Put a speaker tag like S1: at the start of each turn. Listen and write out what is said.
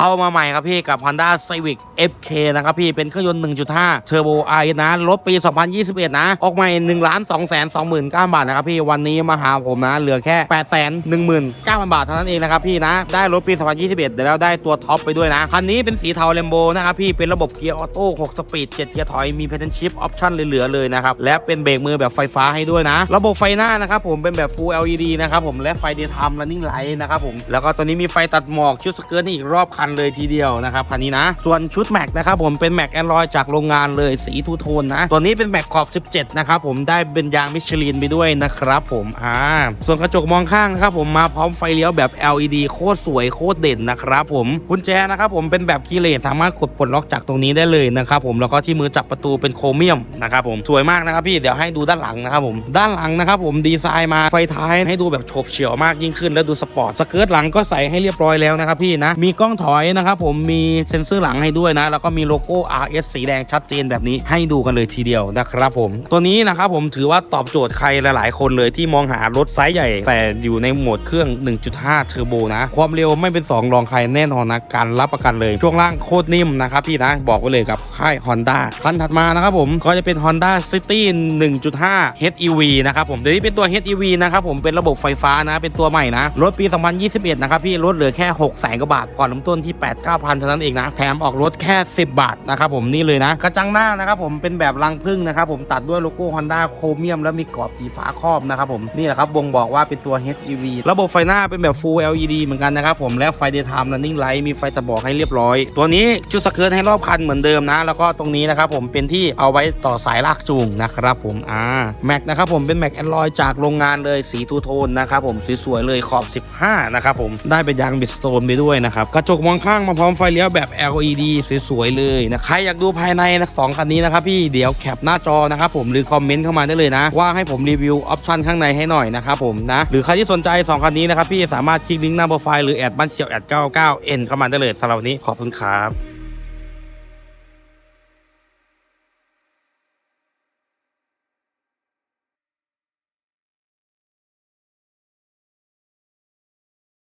S1: เข้ามาใหม่ครับพี่กับ Honda Civic FK นะครับพี่เป็นเครื่องยนต์ 1.5 Turbo i นะรถปี 2021 นะ ออกใหม่1 2 2 9 0 0 0 บาทนะครับพี่วันนี้มาหาผมนะ เหลือแค่ 8 1 9 0 0 0 บาทเท่านั้นเองนะครับพี่นะ ได้รถปี 2021เดี๋ยวแล้วได้ตัวท็อปไปด้วยนะ คันนี้เป็นสีเทาเลมโบนะครับพี่เป็นระบบเกียร์ออโต้6สปีด 7 เกียร์ถอยมี p พ d เทนชิ p ออปชั่นเหลือๆเลยนะครับและเป็นเบรกมือแบบไฟฟ้าให้ด้วยนะ ระบบไฟหน้านะครับผมเป็นแบบ Full LED นะครับผมและไฟ Daytime Running Light นะครับผมแล้วก็ตัวนี้มีไฟตัดหมอกชุดสเกิร์ตอีกรอบคันเลยทีเดียวนะครับคันนี้นะ ส่วนชุดแม็กนะครับผมเป็นแม็กแอนดรอยจากโรงงานเลยสีทูโทนนะตัวนี้เป็นแม็กขอบ 17 นะครับผมได้เป็นยางมิชลินไปด้วยนะครับผมอ่าส่วนกระจกมองข้างนะครับผมมาพร้อมไฟเลี้ยวแบบ LED โคตรสวยโคตรเด่นนะครับผมกุญแจนะครับผมเป็นแบบคีย์เลสสามารถกดปลดล็อกจากตรงนี้ได้เลยนะครับผมแล้วก็ที่มือจับประตูเป็นโครเมียมนะครับผมสวยมากนะครับพี่เดี๋ยวให้ดูด้านหลังนะครับผมด้านหลังนะครับผมดีไซน์มาไฟท้ายให้ดูแบบโฉบเฉี่ยวมากยิ่งขึ้น แล้วดูสปอร์ตสเกิร์ตหลังก็ใส่ให้เรียบร้อยแล้วนะครับพี่นะมีกล้องถอยนะครับผมมีเซ็นเซอร์หลังให้ด้วยนะ แล้วก็มีโลโก้ RS สีแดงชัดเจนแบบนี้ให้ดูกันเลยทีเดียวนะครับผม ตัวนี้นะครับผมถือว่าตอบโจทย์ใครหลาย ๆ คนเลยที่มองหารถไซส์ใหญ่ แต่อยู่ในโหมดเครื่อง 1.5 เทอร์โบนะ ความเร็วไม่เป็น 2 รองใครแน่นอนนะการรับประกันเลย ช่วงล่างโคตรนิ่มนะครับพี่นะบอกไว้เลยกับค่าย Honda คันถัดมานะครับผมก็จะเป็น Honda City 1.5 HEV นะครับผมเดี๋ยวนี้เป็นตัว HEV นะครับผมเป็นระบบไฟฟ้านะเป็นตัวใหม่นะรถปี 2021 นะครับพี่ลดเหลือแค่6แสนกว่าบาทผ่อนลำต้นที่ 8 9 0 0 0เท่านั้นเองนะ แถมออกรถแค่ 10 บาทนะครับผมนี่เลยนะ กระจังหน้านะครับผมเป็นแบบรังพึ่งนะครับผมตัดด้วยโลโก้ Honda โครเมียมแล้วมีกรอบสีฟ้าครอบนะครับผมนี่แหละครับบ่งบอกว่าเป็นตัว HEV ระบบไฟหน้าเป็นแบบ Full LED เหมือนกันนะครับผมและไฟ Daytime Running Light มีไฟตะบอกให้เรียบร้อย ตัวนี้ชุดสเกิร์ตให้รอบคันเหมือนเดิมนะ แล้วก็ตรงนี้นะครับผมเป็นที่เอาไว้ต่อสายลากจูงนะครับผมอ่าแม็กนะครับผมเป็นแม็กแอนดรอยจากโรงงานเลยสีทูโทนนะครับผมสวยๆเลยขอบ 15นะครับผมได้เป็นยางบิสโตนไปด้วยนะครับกระจกมองข้างมาพร้อมไฟเลี้ยวแบบ LED สวยๆเลยนะใครอยากดูภายในนะสองคันนี้นะครับพี่เดี๋ยวแคปหน้าจอนะครับผมหรือคอมเมนต์เข้ามาได้เลยนะ ว่าให้ผมรีวิวออปชันข้างในให้หน่อยนะครับผมนะหรือใครที่สนใจสองคันนี้นะครับพี่สามารถคลิกลิงก์หน้าโปรไฟล์หรือแอดบ้านเชียวแอด99 n เข้ามาได้เลยสำหรับวันนี้ขอบคุณครับ